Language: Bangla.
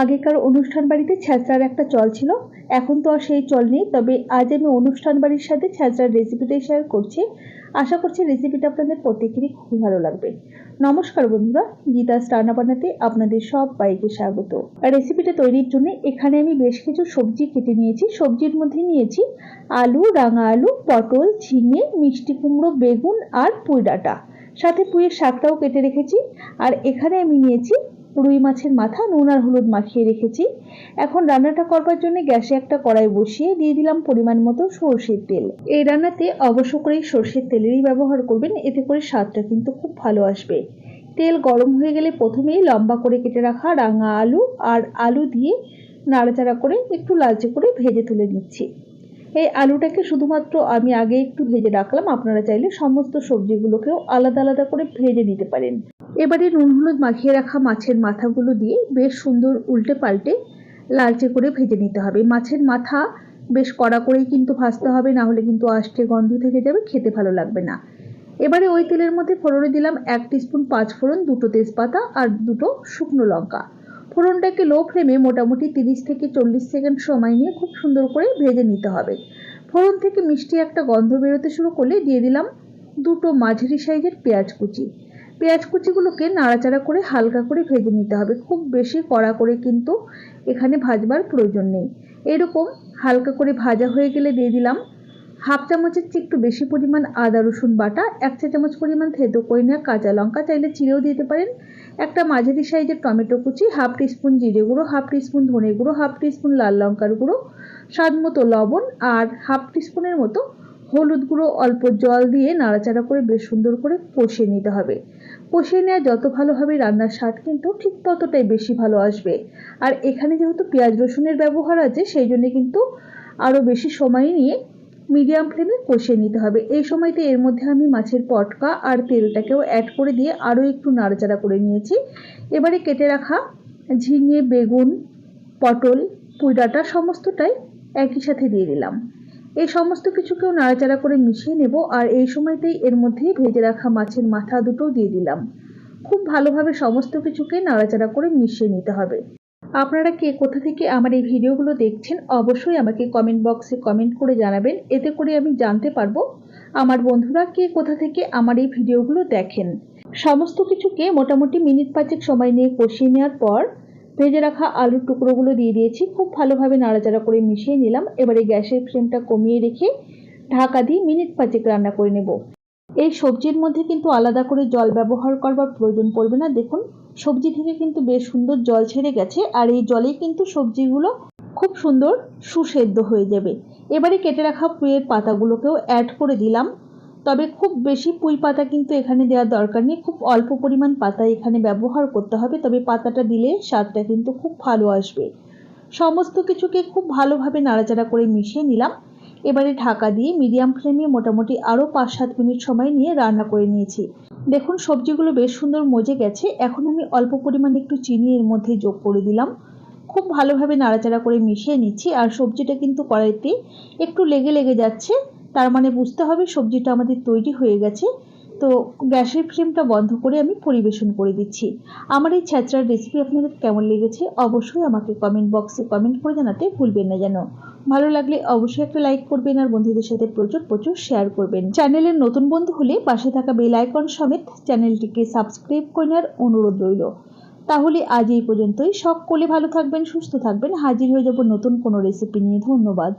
আগেকার অনুষ্ঠান বাড়িতে ছ্যাঁচড়ার একটা চল ছিল। এখন তো আর সেই চল নেই, তবে আজ আমি অনুষ্ঠান বাড়ির সাথে ছ্যাঁচড়ার রেসিপিটাই শেয়ার করছি। আশা করছি রেসিপিটা আপনাদের প্রত্যেকেরই খুবই ভালো লাগবে। নমস্কার বন্ধুরা, গীতা রান্না বানাতে আপনাদের সব বাইকে স্বাগত। রেসিপিটা তৈরির জন্য এখানে আমি বেশ কিছু সবজি কেটে নিয়েছি। সবজির মধ্যে নিয়েছি আলু, রাঙা আলু, পটল, ঝিঙে, মিষ্টি কুমড়ো, বেগুন আর পুঁই ডাঁটা। সাথে পুঁইয়ের শাকটাও কেটে রেখেছি। আর এখানে আমি নিয়েছি রুই মাছের মাথা, নুন আর হলুদ মাখিয়ে রেখেছি। এখন রান্নাটা করবার জন্য গ্যাসে একটা কড়াই বসিয়ে দিয়ে দিলাম পরিমাণ মতো সর্ষের তেল। এই রান্নাতে অবশ্য করে সর্ষের তেলেরই ব্যবহার করবেন, এতে করে স্বাদটা কিন্তু খুব ভালো আসবে। তেল গরম হয়ে গেলে প্রথমেই লম্বা করে কেটে রাখা রাঙা আলু আর আলু দিয়ে নাড়াচাড়া করে একটু লালচে করে ভেজে তুলে নিচ্ছি। এই আলুটাকে শুধুমাত্র আমি আগে একটু ভেজে রাখলাম। আপনারা চাইলে সমস্ত সবজিগুলোকেও আলাদা আলাদা করে ভেজে নিতে পারেন। এবারে নুন হলুদ মাখিয়ে রাখা মাছের মাথাগুলো দিয়ে বেশ সুন্দর উল্টে পাল্টে লালচে করে ভেজে নিতে হবে। মাছের মাথা বেশ কড়া করেই কিন্তু ভাজতে হবে, না হলে কিন্তু আষ্টে গন্ধ থেকে যাবে, খেতে ভালো লাগবে না। এবারে ওই তেলের মধ্যে ফোড়নে দিলাম এক টিস্পুন পাঁচ ফোড়ন দুটো তেজপাতা আর দুটো শুকনো লঙ্কা। ফোড়নটাকে লো ফ্লেমে মোটামুটি তিরিশ থেকে চল্লিশ সেকেন্ড সময় নিয়ে খুব সুন্দর করে ভেজে নিতে হবে। ফোড়ন থেকে মিষ্টি একটা গন্ধ বেরোতে শুরু করলে দিয়ে দিলাম দুটো মাঝারি সাইজের পেঁয়াজ কুচি। পেঁয়াজ কুচিগুলোকে নাড়াচাড়া করে হালকা করে ভেজে নিতে হবে। খুব বেশি কড়া করে কিন্তু এখানে ভাজবার প্রয়োজন নেই। এরকম হালকা করে ভাজা হয়ে গেলে দিয়ে দিলাম হাফ চামচের চেয়ে একটু বেশি পরিমাণ আদা, রসুন বাটা, এক চা চামচ পরিমাণ থেতো করে নেওয়া কাঁচা লঙ্কা। চাইলে চিড়েও দিতে পারেন। একটা মাঝারি সাইজের টমেটো কুচি, হাফ টিস্পুন জিরে গুঁড়ো, হাফ টিস্পুন ধনে গুঁড়ো, হাফ টিস্পুন লাল লঙ্কার গুঁড়ো, স্বাদ মতো লবণ আর হাফ টিস্পুনের মতো হলুদ গুঁড়ো, অল্প জল দিয়ে নাড়াচাড়া করে বেশ সুন্দর করে কষিয়ে নিতে হবে। কষিয়ে নেওয়া যত ভালো হবে রান্নার স্বাদ কিন্তু ঠিক ততটাই বেশি ভালো আসবে। আর এখানে যেহেতু পেঁয়াজ রসুনের ব্যবহার আছে, সেই জন্য কিন্তু আরও বেশি সময় নিয়ে মিডিয়াম ফ্লেমে কষিয়ে নিতে হবে। এই সময়তে এর মধ্যে আমি মাছের পটকা আর তেলটাকেও অ্যাড করে দিয়ে আরও একটু নাড়াচাড়া করে নিয়েছি। এবারে কেটে রাখা ঝিঙে, বেগুন, পটল পুঁই ডাঁটা সমস্তটাই একই সাথে দিয়ে দিলাম। এই সমস্ত কিছুকেও নাড়াচাড়া করে মিশিয়ে নেব আর এই সময়তেই এর মধ্যে ভেজে রাখা মাছের মাথা দুটো দিয়ে দিলাম। খুব ভালোভাবে সমস্ত কিছুকে নাড়াচাড়া করে মিশিয়ে নিতে হবে। আপনারা কে কোথা থেকে আমার এই ভিডিওগুলো দেখছেন, অবশ্যই আমাকে কমেন্ট বক্সে কমেন্ট করে জানাবেন। এতে করে আমি জানতে পারব আমার বন্ধুরা কে কোথা থেকে আমার এই ভিডিওগুলো দেখেন। সমস্ত কিছুকে মোটামুটি মিনিট পাঁচেক সময় নিয়ে কষিয়ে নেওয়ার পর ভেজে রাখা আলুর টুকরোগুলো দিয়ে দিয়েছি। খুব ভালোভাবে নাড়াচাড়া করে মিশিয়ে নিলাম। এবারে গ্যাসের ফ্লেমটা কমিয়ে রেখে ঢাকা দিয়ে মিনিট পাঁচেক রান্না করে নেব। এই সবজির মধ্যে কিন্তু আলাদা করে জল ব্যবহার করবার প্রয়োজন পড়বে না। দেখুন, সবজি থেকে কিন্তু বেশ সুন্দর জল ছেড়ে গেছে আর এই জলে কিন্তু সবজিগুলো খুব সুন্দর সুসেদ্ধ হয়ে যাবে। এবারে কেটে রাখা পুঁয়ের পাতাগুলোকেও অ্যাড করে দিলাম। তবে খুব বেশি পুঁই পাতা কিন্তু এখানে দেওয়ার দরকার নেই। খুব অল্প পরিমাণ পাতা এখানে ব্যবহার করতে হবে, তবে পাতাটা দিলে স্বাদটা কিন্তু খুব ভালো আসবে। সমস্ত কিছুকে খুব ভালোভাবে নাড়াচাড়া করে মিশিয়ে নিলাম। এবারে ঢাকা দিয়ে মিডিয়াম ফ্লেমে মোটামুটি আরও পাঁচ সাত মিনিট সময় নিয়ে রান্না করে নিয়েছি। দেখুন, সবজিগুলো বেশ সুন্দর মজে গেছে। এখন আমি অল্প পরিমাণে একটু চিনি এর মধ্যে যোগ করে দিলাম। খুব ভালোভাবে নাড়াচাড়া করে মিশিয়ে নিচ্ছি আর সবজিটা কিন্তু কড়াইতে একটু লেগে লেগে যাচ্ছে। তার মানে বুঝতে হবে সবজিটা আমাদের তৈরি হয়ে গেছে। তো গ্যাসের ফ্লেমটা বন্ধ করে আমি পরিবেশন করে দিচ্ছি। আমার এই ছ্যাঁচড়ার রেসিপি আপনাদের কেমন লেগেছে অবশ্যই আমাকে কমেন্ট বক্সে কমেন্ট করে জানাতে ভুলবেন না যেন। ভালো লাগলে অবশ্যই একটা লাইক করবেন আর বন্ধুদের সাথে প্রচুর প্রচুর শেয়ার করবেন। চ্যানেলের নতুন বন্ধু হলে পাশে থাকা বেল আইকন সমেত চ্যানেলটিকে সাবস্ক্রাইব করে নেওয়ার অনুরোধ রইল। তাহলে আজ এই পর্যন্তই। সকলে ভালো থাকবেন, সুস্থ থাকবেন। হাজির হয়ে যাব নতুন কোনো রেসিপি নিয়ে। ধন্যবাদ।